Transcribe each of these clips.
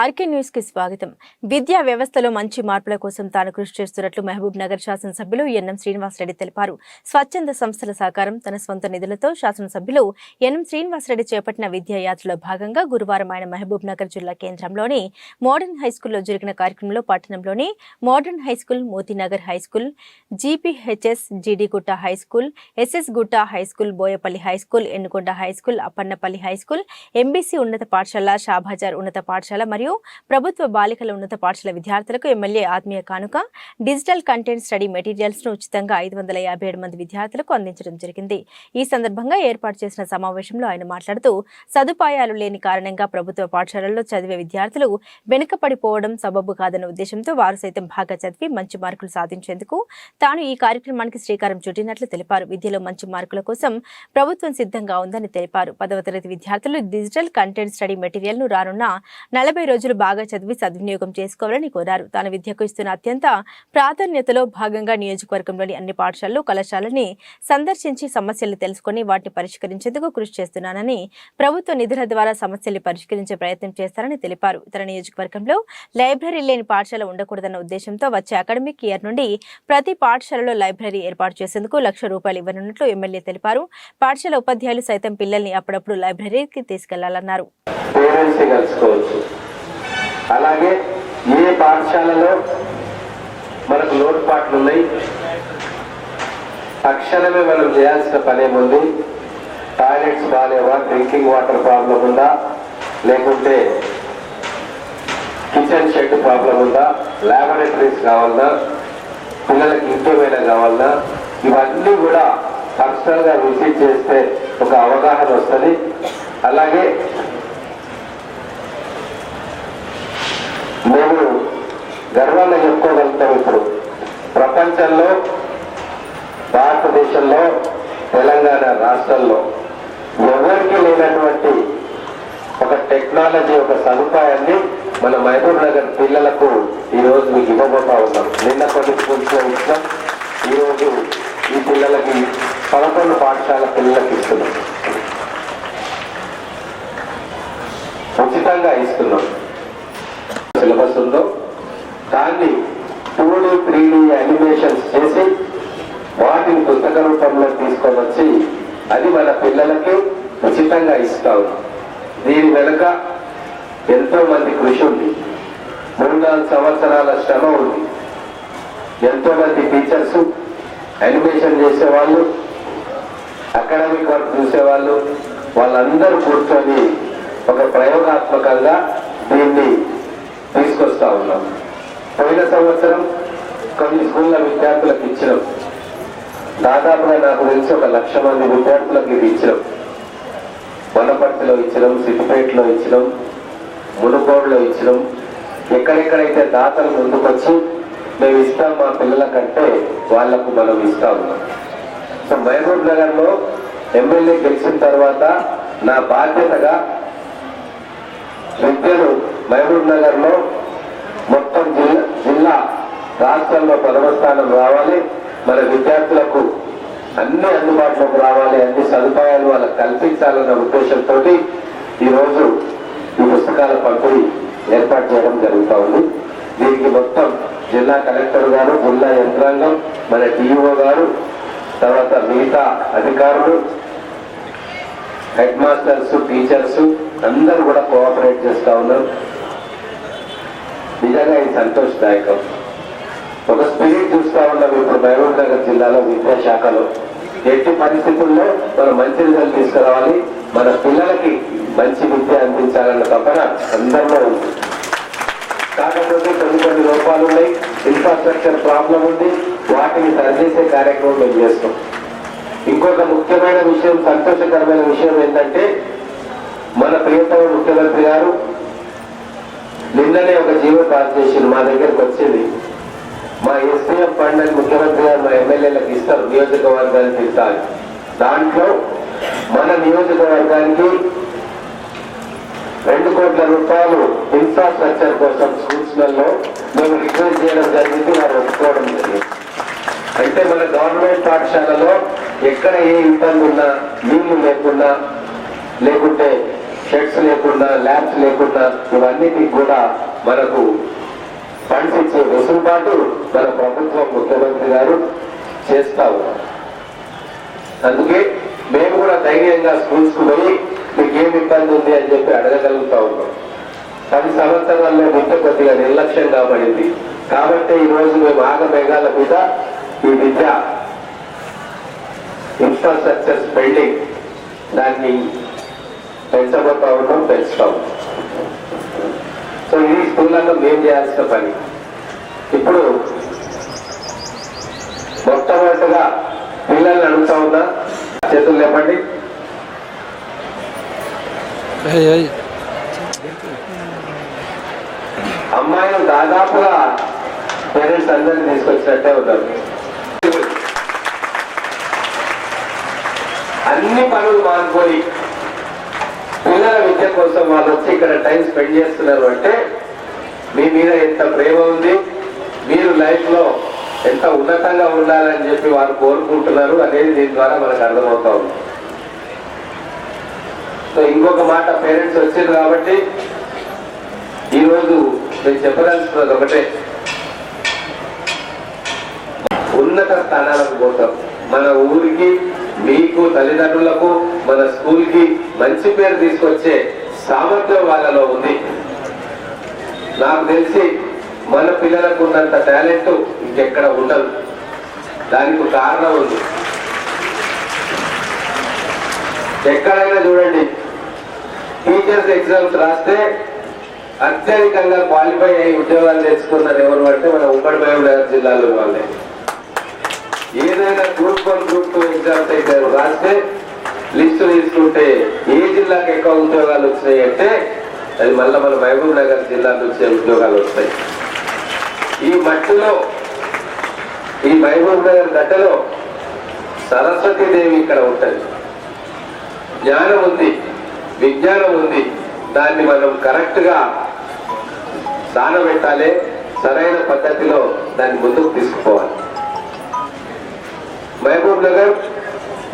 RK న్యూస్కి స్వాగతం. విద్యా వ్యవస్థలో మంచి మార్పుల కోసం తాను కృషి చేస్తున్నట్లు మహబూబ్ నగర్ శాసనసభ్యులు ఎన్ఎం శ్రీనివాసరెడ్డి తెలిపారు. స్వచ్ఛంద సంస్థల సహకారం తన సొంత నిధులతో శాసనసభ్యులు ఎన్ఎం శ్రీనివాసరెడ్డి చేపట్టిన విద్యా యాత్రలో భాగంగా గురువారం ఆయన మహబూబ్ నగర్ జిల్లా కేంద్రంలోని మోడర్న్ హైస్కూల్లో జరిగిన కార్యక్రమంలో పట్టణంలోని modern high school Motinagar high school GPHS Jeedigutta high school SS Gutta high school Boyapalli high school Ennukonda high school Appannapalli high school MBC ఉన్నత పాఠశాల షాబాజార్ ఉన్నత పాఠశాల మరియు ప్రభుత్వ బాలికల ఉన్నత పాఠశాల విద్యార్థులకు ఎమ్మెల్యే ఆత్మీయ కానుక డిజిటల్ కంటెంట్ స్టడీ మెటీరియల్స్ను ఉచితంగా ఐదు వందల యాభై ఏడు మంది విద్యార్థులకు అందించడం జరిగింది. ఈ సందర్భంగా ఏర్పాటు చేసిన సమావేశంలో ఆయన మాట్లాడుతూ సదుపాయాలు లేని కారణంగా ప్రభుత్వ పాఠశాలల్లో చదివే విద్యార్థులు వెనుకపడిపోవడం సబబు కాదన్న ఉద్దేశంతో వారు సైతం బాగా చదివి మంచి మార్కులు సాధించేందుకు తాను ఈ కార్యక్రమానికి శ్రీకారం చుట్టినట్లు తెలిపారు. విద్యలో మంచి మార్కుల కోసం ప్రభుత్వం సిద్ధంగా ఉందని తెలిపారు. పదవ తరగతి విద్యార్థులు డిజిటల్ కంటెంట్ స్టడీ మెటీరియల్ను రానున్న నలభై రోజులు బాగా చదివి సద్వినియోగం చేసుకోవాలని కోరారు. తాను విద్యకు ఇస్తున్న అత్యంత ప్రాధాన్యతలో భాగంగా నియోజకవర్గంలోని అన్ని పాఠశాలలు కళాశాలని సందర్శించి సమస్యలు తెలుసుకొని వాటిని పరిష్కరించేందుకు కృషి చేస్తున్నానని ప్రభుత్వ నిధుల ద్వారా సమస్యలు పరిష్కరించే ప్రయత్నం చేస్తారని తెలిపారు. ఇతర నియోజకవర్గంలో లైబ్రరీ లేని పాఠశాల ఉండకూడదన్న ఉద్దేశంతో వచ్చే అకాడమిక్ ఇయర్ నుండి ప్రతి పాఠశాలలో లైబ్రరీ ఏర్పాటు చేసేందుకు లక్ష రూపాయలు ఇవ్వనున్నట్లు ఎమ్మెల్యే తెలిపారు. పాఠశాల ఉపాధ్యాయులు సైతం పిల్లల్ని అప్పుడప్పుడు లైబ్రరీకి తీసుకెళ్ళాలన్నారు. పేరెంట్స్ కలుసుకోవచ్చు. అలాగే ఏ పాఠశాలలో మనకు లోటుపాట్లు ఉన్నాయి తక్షణమే మనం చేయాల్సిన పని ఏముంది? టాయిలెట్స్ బాగాలేవా డ్రింకింగ్ వాటర్ ప్రాబ్లం ఉందా? లేకుంటే కిచెన్ షెడ్ ప్రాబ్లం ఉందా? ల్యాబొరేటరీస్ కావాలన్నా పిల్లలకి ఇంకేమైనా కావాలన్నా ఇవన్నీ కూడా పర్సనల్గా విజిట్ చేస్తే ఒక అవగాహన వస్తుంది. అలాగే మేము గర్వంగా చెప్పుకోగలుగుతాం ఇప్పుడు. ప్రపంచంలో భారతదేశంలో తెలంగాణ రాష్ట్రంలో ఎవరికి లేనటువంటి ఒక టెక్నాలజీ ఒక సదుపాయాన్ని మన మహబూబ్ నగర్ పిల్లలకు ఈరోజు మీకు ఇవ్వబోతా ఉన్నాం. నిన్న కొన్ని స్కూల్స్లో ఇచ్చాం. ఈ ఈ పిల్లలకి పదకొండు పాఠశాల పిల్లలకి ఇస్తున్నాం. ఉచితంగా ఇస్తున్నాం. సిలబస్ ఉందో దాన్ని two D three D animations చేసి వాటిని పుస్తక రూపంలో తీసుకొని వచ్చి అది మన పిల్లలకి ఉచితంగా ఇస్తాం దీని వెనుక ఎంతో మంది కృషి ఉంది. మూడు నాలుగు సంవత్సరాల శ్రమ ఉంది. ఎంతో మంది టీచర్స్ యానిమేషన్ చేసేవాళ్ళు అకాడమిక్ వర్క్ చూసేవాళ్ళు వాళ్ళందరూ కూర్చొని ఒక ప్రయోగాత్మకంగా దీన్ని తీసుకొస్తా ఉన్నాం. పోయిన సంవత్సరం కొన్ని స్కూళ్ళ విద్యార్థులకు ఇచ్చినాం. దాదాపుగా నాకు తెలిసి ఒక లక్ష మంది విద్యార్థులకు ఇది ఇచ్చినాం. వనపర్తిలో ఇచ్చినాం సిద్దిపేటలో ఇచ్చినాం మునుగోడులో ఇచ్చినాం. ఎక్కడెక్కడైతే దాతలు ముందుకొచ్చి మేము ఇస్తాం మా పిల్లలకంటే వాళ్ళకు మనం ఇస్తా ఉన్నాం సో మహబూబ్ నగర్లో ఎమ్మెల్యే గెలిచిన తర్వాత నా బాధ్యతగా విద్యను మహబూబ్ నగర్లో మొత్తం జిల్లా జిల్లా రాష్ట్రంలో ప్రథమ స్థానం రావాలి. మన విద్యార్థులకు అన్ని అందుబాటులోకి రావాలి అన్ని సదుపాయాలు వాళ్ళకి కల్పించాలన్న ఉద్దేశంతో ఈరోజు ఈ పుస్తకాల పంపిణీ ఏర్పాటు చేయడం జరుగుతూ ఉంది. దీనికి మొత్తం జిల్లా కలెక్టర్ గారు జిల్లా యంత్రాంగం మన డిఈఓ గారు తర్వాత మిగతా అధికారులు హెడ్ మాస్టర్స్ టీచర్స్ అందరూ కూడా కోఆపరేట్ చేస్తూ ఉన్నారు. సంతోషదాయకం. ఒక స్పిరిట్ చూస్తా ఉన్నాం ఇప్పుడు మహబూబ్ నగర్ జిల్లాలో విద్యాశాఖలో ఎట్టి పరిస్థితుల్లో మనం మంచి రిజల్ట్ తీసుకురావాలి. మన పిల్లలకి మంచి విద్య అందించాలన్న తపన అందరిలో ఉంది. కాకపోతే కొన్ని కొన్ని లోపాలు ఉన్నాయి. ఇన్ఫ్రాస్ట్రక్చర్ ప్రాబ్లం ఉంది. వాటిని సరిచేసే కార్యక్రమం మేము చేస్తాం. ఇంకొక ముఖ్యమైన విషయం సంతోషకరమైన విషయం ఏంటంటే మన ప్రియతమ ముఖ్యమంత్రి గారు నిన్ననే ఒక జీవో పాస్ చేసిండు మా దగ్గరకు వచ్చింది. మా ఎస్పీఎం ఫండ్ అని ముఖ్యమంత్రి గారు మా ఎమ్మెల్యేలకు ఇస్తారు నియోజకవర్గానికి ఇస్తారు. దాంట్లో మన నియోజకవర్గానికి రెండు కోట్ల రూపాయలు ఇన్ఫ్రాస్ట్రక్చర్ కోసం సూచనల్లో మేము రిక్వెస్ట్ చేయడం జరిగింది వారు ఒప్పుకోవడం జరిగింది. అంటే మన గవర్నమెంట్ పాఠశాలలో ఎక్కడ ఏ ఇబ్బంది ఉన్నా నీళ్ళు లేకున్నా లేకుంటే షెడ్స్ లేకుండా ల్యాబ్స్ లేకుండా ఇవన్నిటికి కూడా మనకు ఫండ్స్ ఇచ్చే వెసులుబాటు మన ప్రభుత్వం ముఖ్యమంత్రి గారు చేస్తా ఉన్నారు. అందుకే మేము కూడా ధైర్యంగా స్కూల్స్ పోయి మీకు ఏమి ఇబ్బంది ఉంది అని చెప్పి అడగగలుగుతా ఉన్నాం. పది సంవత్సరాల్లో విద్య కొద్దిగా నిర్లక్ష్యం కాబడింది కాబట్టి ఈ మేము ఆగమేఘాల మీద ఈ విద్య ఇన్ఫ్రాస్ట్రక్చర్ స్పెండింగ్ దాన్ని పెంచబోతా ఉన్నాం పెంచుతాం. సో ఇది స్కూళ్ళలో మేము చేయాల్సిన పని. ఇప్పుడు మొట్టమొదటిగా పిల్లల్ని అడుగుతా ఉన్నా. చేతులు లేపండి. అమ్మాయిలు దాదాపుగా పేరెంట్స్ అందరినీ తీసుకొచ్చినట్టే ఉన్నారు. అన్ని పనులు మానుకొని పిల్లల విద్య కోసం వాళ్ళు వచ్చి ఇక్కడ టైం స్పెండ్ చేస్తున్నారు అంటే మీ మీద ఎంత ప్రేమ ఉంది మీరు లైఫ్లో ఎంత ఉన్నతంగా ఉండాలని చెప్పి వారు కోరుకుంటున్నారు అనేది దీని ద్వారా మనకు అర్థమవుతా ఉంది. సో ఇంకొక మాట పేరెంట్స్ వచ్చారు కాబట్టి ఈరోజు నేను చెప్పదలుచుకున్నది ఒకటే. ఉన్నత స్థానాలకు పోతాం. మన ఊరికి మీకు తల్లిదండ్రులకు మన స్కూల్కి మంచి పేరు తీసుకొచ్చే సామర్థ్యం వాళ్ళలో ఉంది. నాకు తెలిసి మన పిల్లలకు ఉన్నంత టాలెంట్ ఇంకెక్కడ ఉండదు. దానికి కారణం ఉంది. ఎక్కడైనా చూడండి టీచర్స్ ఎగ్జామ్స్ రాస్తే అత్యధికంగా క్వాలిఫై అయ్యి ఉద్యోగాలు తెచ్చుకున్నారు ఎవరు అంటే మన ఉమ్మడి మహబూబ్నగర్ జిల్లాలో వాళ్ళే. ఏదైనా group one group two exams అయితే రాస్తే లిస్టు తీసుకుంటే ఏ జిల్లాకి ఎక్కువ ఉద్యోగాలు వచ్చినాయి అంటే అది మళ్ళీ మన మహబూబ్ నగర్ జిల్లా నుంచి ఉద్యోగాలు వస్తాయి. ఈ మట్టిలో ఈ మహబూబ్ నగర్ గడ్డలో సరస్వతీదేవి ఇక్కడ ఉంటుంది. జ్ఞానం ఉంది విజ్ఞానం ఉంది. దాన్ని మనం కరెక్ట్గా గా పెట్టాలి సరైన పద్ధతిలో దాన్ని ముందుకు తీసుకుపోవాలి. మహబూబ్ నగర్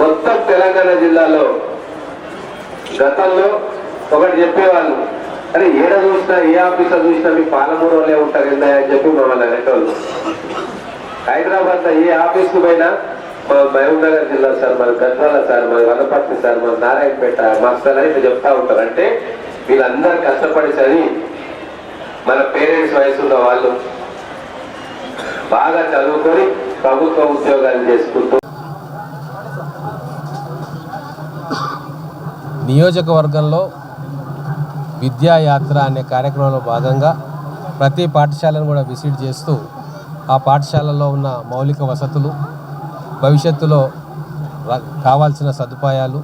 మొత్తం తెలంగాణ జిల్లాలో గతంలో ఒకటి చెప్పేవాళ్ళు. అరే ఏడ చూసినా ఏ ఆఫీసర్ చూసినా మీ పాలమూరు వాళ్ళే ఉంటారు ఏందా అని చెప్పి మమ్మల్ని అనేటోళ్ళు. హైదరాబాద్లో ఏ ఆఫీస్కు పోయినా మా మహబూబ్ నగర్ జిల్లా సార్ మన గద్వాల సార్ మన వనపర్తి సార్ మన నారాయణపేట మాస్టర్ అని చెప్తా ఉంటారు. అంటే వీళ్ళందరూ కష్టపడి చదివి మన పేరెంట్స్ వయసున్న వాళ్ళు బాగా చదువుకొని ప్రభుత్వ ఉద్యోగాలు చేసుకుంటూ నియోజకవర్గంలో విద్యాయాత్ర అనే కార్యక్రమంలో భాగంగా ప్రతి పాఠశాలను కూడా విజిట్ చేస్తూ ఆ పాఠశాలలో ఉన్న మౌలిక వసతులు భవిష్యత్తులో కావాల్సిన సదుపాయాలు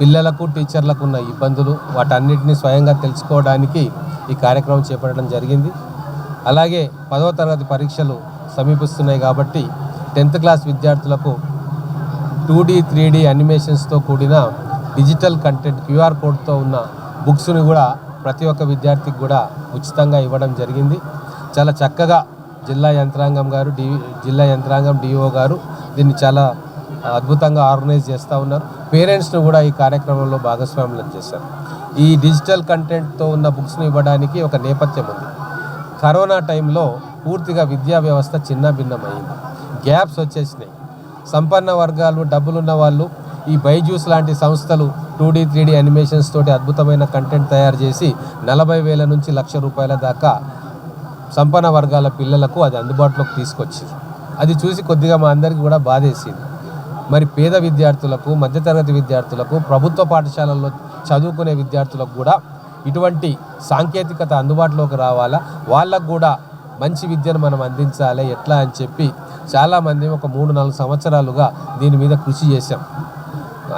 పిల్లలకు టీచర్లకు ఉన్న ఇబ్బందులు వాటన్నిటిని స్వయంగా తెలుసుకోవడానికి ఈ కార్యక్రమం చేపట్టడం జరిగింది. అలాగే పదవ తరగతి పరీక్షలు సమీపిస్తున్నాయి కాబట్టి టెన్త్ క్లాస్ విద్యార్థులకు టూ డీ త్రీ డీ యానిమేషన్స్తో కూడిన డిజిటల్ కంటెంట్ క్యూఆర్ కోడ్తో ఉన్న బుక్స్ని కూడా ప్రతి ఒక్క విద్యార్థికి కూడా ఉచితంగా ఇవ్వడం జరిగింది. చాలా చక్కగా జిల్లా యంత్రాంగం గారు డి జిల్లా యంత్రాంగం డిఓ గారు దీన్ని చాలా అద్భుతంగా ఆర్గనైజ్ చేస్తూ ఉన్నారు. పేరెంట్స్ను కూడా ఈ కార్యక్రమంలో భాగస్వాములను చేశారు. ఈ డిజిటల్ కంటెంట్తో ఉన్న బుక్స్ని ఇవ్వడానికి ఒక నేపథ్యం ఉంది. కరోనా టైంలో పూర్తిగా విద్యా వ్యవస్థ చిన్న భిన్నమైంది గ్యాప్స్ వచ్చేసినాయి. సంపన్న వర్గాలు డబ్బులున్న వాళ్ళు ఈ బైజూస్ లాంటి సంస్థలు two D three D animations తోటి అద్భుతమైన కంటెంట్ తయారు చేసి నలభై వేల నుంచి లక్ష రూపాయల దాకా సంపన్న వర్గాల పిల్లలకు అది అందుబాటులోకి తీసుకొచ్చింది. అది చూసి కొద్దిగా మా అందరికీ కూడా బాధేసింది. మరి పేద విద్యార్థులకు మధ్యతరగతి విద్యార్థులకు ప్రభుత్వ పాఠశాలల్లో చదువుకునే విద్యార్థులకు కూడా ఇటువంటి సాంకేతికత అందుబాటులోకి రావాలా? వాళ్ళకు కూడా మంచి విద్యను మనం అందించాలి. ఎట్లా అని చెప్పి చాలామంది ఒక మూడు నాలుగు సంవత్సరాలుగా దీని మీద కృషి చేశాం.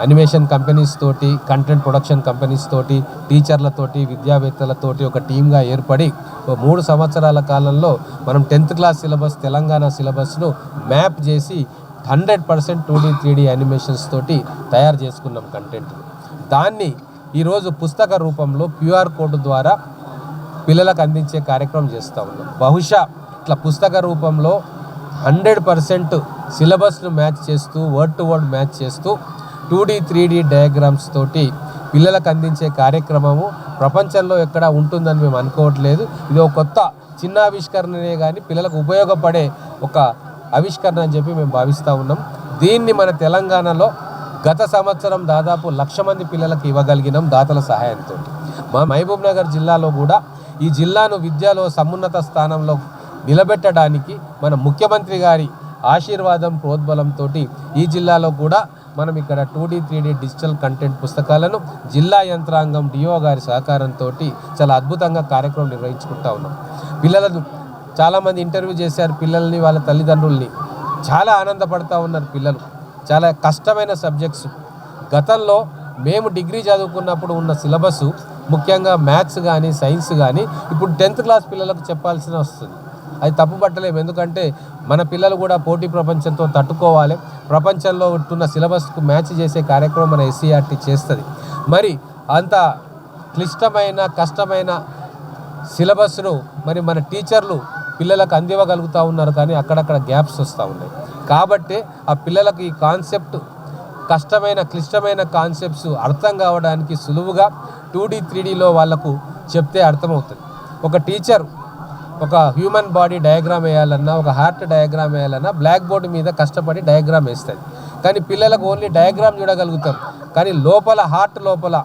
అనిమేషన్ కంపెనీస్ తోటి కంటెంట్ ప్రొడక్షన్ కంపెనీస్ తోటి టీచర్లతోటి విద్యావేత్తలతోటి ఒక టీమ్గా ఏర్పడి మూడు సంవత్సరాల కాలంలో మనం టెన్త్ క్లాస్ సిలబస్ తెలంగాణ సిలబస్ను మ్యాప్ చేసి hundred percent two D three D animations తోటి తయారు చేసుకున్నాం కంటెంట్ దాన్ని ఈరోజు పుస్తక రూపంలో క్యూఆర్ కోడ్ ద్వారా పిల్లలకు అందించే కార్యక్రమం చేస్తూ ఉన్నాం. బహుశా ఇట్లా పుస్తక రూపంలో హండ్రెడ్ పర్సెంట్ సిలబస్ను మ్యాచ్ చేస్తూ వర్డ్ టు వర్డ్ మ్యాచ్ చేస్తూ two D three D diagrams తోటి పిల్లలకు అందించే కార్యక్రమము ప్రపంచంలో ఎక్కడ ఉంటుందని మేము అనుకోవట్లేదు. ఇది ఒక కొత్త చిన్న ఆవిష్కరణనే కానీ పిల్లలకు ఉపయోగపడే ఒక ఆవిష్కరణ అని చెప్పి మేము భావిస్తూ ఉన్నాం. దీన్ని మన తెలంగాణలో గత సంవత్సరం దాదాపు లక్ష మంది పిల్లలకు ఇవ్వగలిగినాం దాతల సహాయంతో. మా మహబూబ్ నగర్ జిల్లాలో కూడా ఈ జిల్లాను విద్యలో సమున్నత స్థానంలో నిలబెట్టడానికి మన ముఖ్యమంత్రి గారి ఆశీర్వాదం ప్రోద్బలంతో ఈ జిల్లాలో కూడా మనం ఇక్కడ two D three D digital content పుస్తకాలను జిల్లా యంత్రాంగం డిఓ గారి సహకారంతో చాలా అద్భుతంగా కార్యక్రమం నిర్వహించుకుంటా ఉన్నాం. పిల్లలను చాలామంది ఇంటర్వ్యూ చేశారు పిల్లల్ని వాళ్ళ తల్లిదండ్రుల్ని. చాలా ఆనందపడతా ఉన్నారు పిల్లలు. చాలా కష్టమైన సబ్జెక్ట్స్. గతంలో మేము డిగ్రీ చదువుకున్నప్పుడు ఉన్న సిలబస్ ముఖ్యంగా మ్యాథ్స్ కానీ సైన్స్ కానీ ఇప్పుడు టెన్త్ క్లాస్ పిల్లలకు చెప్పాల్సిన వస్తుంది. అది తప్పు పట్టలేము ఎందుకంటే మన పిల్లలు కూడా పోటీ ప్రపంచంతో తట్టుకోవాలి. ప్రపంచంలో ఉంటున్న సిలబస్కు మ్యాచ్ చేసే కార్యక్రమం మన ఎస్సీఆర్టీ చేస్తుంది. మరి అంత క్లిష్టమైన కష్టమైన సిలబస్ను మరి మన టీచర్లు పిల్లలకు అందివ్వగలుగుతూ ఉన్నారు కానీ అక్కడక్కడ గ్యాప్స్ వస్తూ ఉన్నాయి. కాబట్టి ఆ పిల్లలకు ఈ కాన్సెప్ట్ కష్టమైన క్లిష్టమైన కాన్సెప్ట్స్ అర్థం కావడానికి సులువుగా టూ డీ త్రీ డీలో వాళ్ళకు చెప్తే అర్థమవుతుంది. ఒక టీచర్ ఒక హ్యూమన్ బాడీ డయాగ్రామ్ వేయాలన్నా ఒక హార్ట్ డయాగ్రామ్ వేయాలన్నా బ్లాక్ బోర్డు మీద కష్టపడి డయాగ్రామ్ వేస్తుంది కానీ పిల్లలకు ఓన్లీ డయాగ్రామ్ చూడగలుగుతాం. కానీ లోపల హార్ట్ లోపల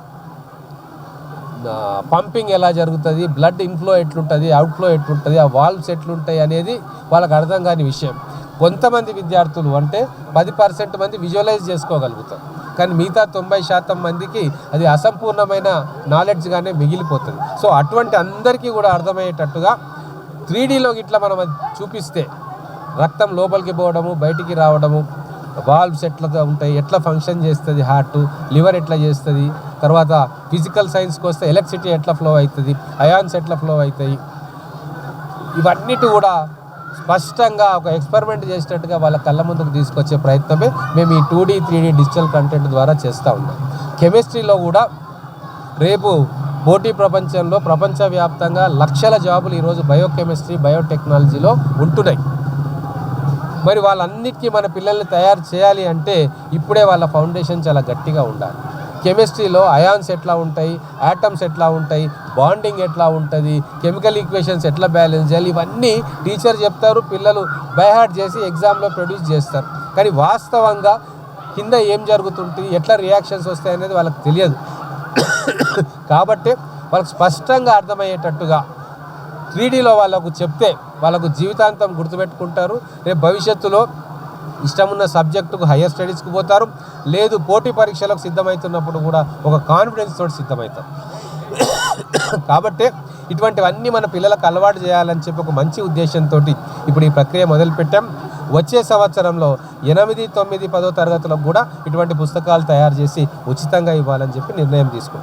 పంపింగ్ ఎలా జరుగుతుంది బ్లడ్ ఇన్ఫ్లో ఎట్లుంటుంది అవుట్ఫ్లో ఎట్లుంటుంది ఆ వాల్వ్స్ ఎట్లుంటాయి అనేది వాళ్ళకి అర్థం కాని విషయం. కొంతమంది విద్యార్థులు అంటే పది పర్సెంట్ మంది విజువలైజ్ చేసుకోగలుగుతారు కానీ మిగతా తొంభై శాతం మందికి అది అసంపూర్ణమైన నాలెడ్జ్గానే మిగిలిపోతుంది. సో అటువంటి అందరికీ కూడా అర్థమయ్యేటట్టుగా త్రీ డీలో ఇట్లా మనం చూపిస్తే రక్తం లోపలికి పోవడము బయటికి రావడము వాల్వ్స్ ఎట్లా ఉంటాయి ఎట్లా ఫంక్షన్ చేస్తుంది హార్ట్ లివర్ ఎట్లా చేస్తుంది తర్వాత ఫిజికల్ సైన్స్కి వస్తే ఎలక్ట్రిసిటీ ఎట్లా ఫ్లో అవుతుంది అయాన్స్ ఎట్లా ఫ్లో అవుతాయి ఇవన్నిటి కూడా స్పష్టంగా ఒక ఎక్స్పెరిమెంట్ చేసినట్టుగా వాళ్ళ కళ్ళ ముందుకు తీసుకొచ్చే ప్రయత్నమే మేము ఈ two D three D digital content ద్వారా చేస్తూ ఉన్నాం. కెమిస్ట్రీలో కూడా రేపు పోటీ ప్రపంచంలో ప్రపంచవ్యాప్తంగా లక్షల జాబులు ఈరోజు బయోకెమిస్ట్రీ బయోటెక్నాలజీలో ఉంటున్నాయి. మరి వాళ్ళన్నిటికీ మన పిల్లల్ని తయారు చేయాలి అంటే ఇప్పుడే వాళ్ళ ఫౌండేషన్ చాలా గట్టిగా ఉండాలి. కెమిస్ట్రీలో అయాన్స్ ఎట్లా ఉంటాయి యాటమ్స్ ఎట్లా ఉంటాయి బాండింగ్ ఎట్లా ఉంటుంది కెమికల్ ఈక్వేషన్స్ ఎట్లా బ్యాలెన్స్ చేయాలి ఇవన్నీ టీచర్ చెప్తారు పిల్లలు బైహార్ట్ చేసి ఎగ్జామ్లో ప్రొడ్యూస్ చేస్తారు. కానీ వాస్తవంగా కింద ఏం జరుగుతుంటుంది ఎట్లా రియాక్షన్స్ వస్తాయి అనేది వాళ్ళకి తెలియదు. కాబట్టి వాళ్ళకి స్పష్టంగా అర్థమయ్యేటట్టుగా త్రీడీలో వాళ్ళకు చెప్తే వాళ్ళకు జీవితాంతం గుర్తుపెట్టుకుంటారు. రేపు భవిష్యత్తులో ఇష్టమున్న సబ్జెక్టుకు హయ్యర్ స్టడీస్కి పోతారు. లేదు పోటీ పరీక్షలకు సిద్ధమవుతున్నప్పుడు కూడా ఒక కాన్ఫిడెన్స్ తోటి సిద్ధమవుతారు కాబట్టి ఇటువంటివన్నీ మన పిల్లలకు అలవాటు చేయాలని చెప్పి ఒక మంచి ఉద్దేశంతో ఇప్పుడు ఈ ప్రక్రియ మొదలుపెట్టాం. వచ్చే సంవత్సరంలో ఎనిమిది తొమ్మిది పదో తరగతులకు కూడా ఇటువంటి పుస్తకాలు తయారు చేసి ఉచితంగా ఇవ్వాలని చెప్పి నిర్ణయం తీసుకున్నాం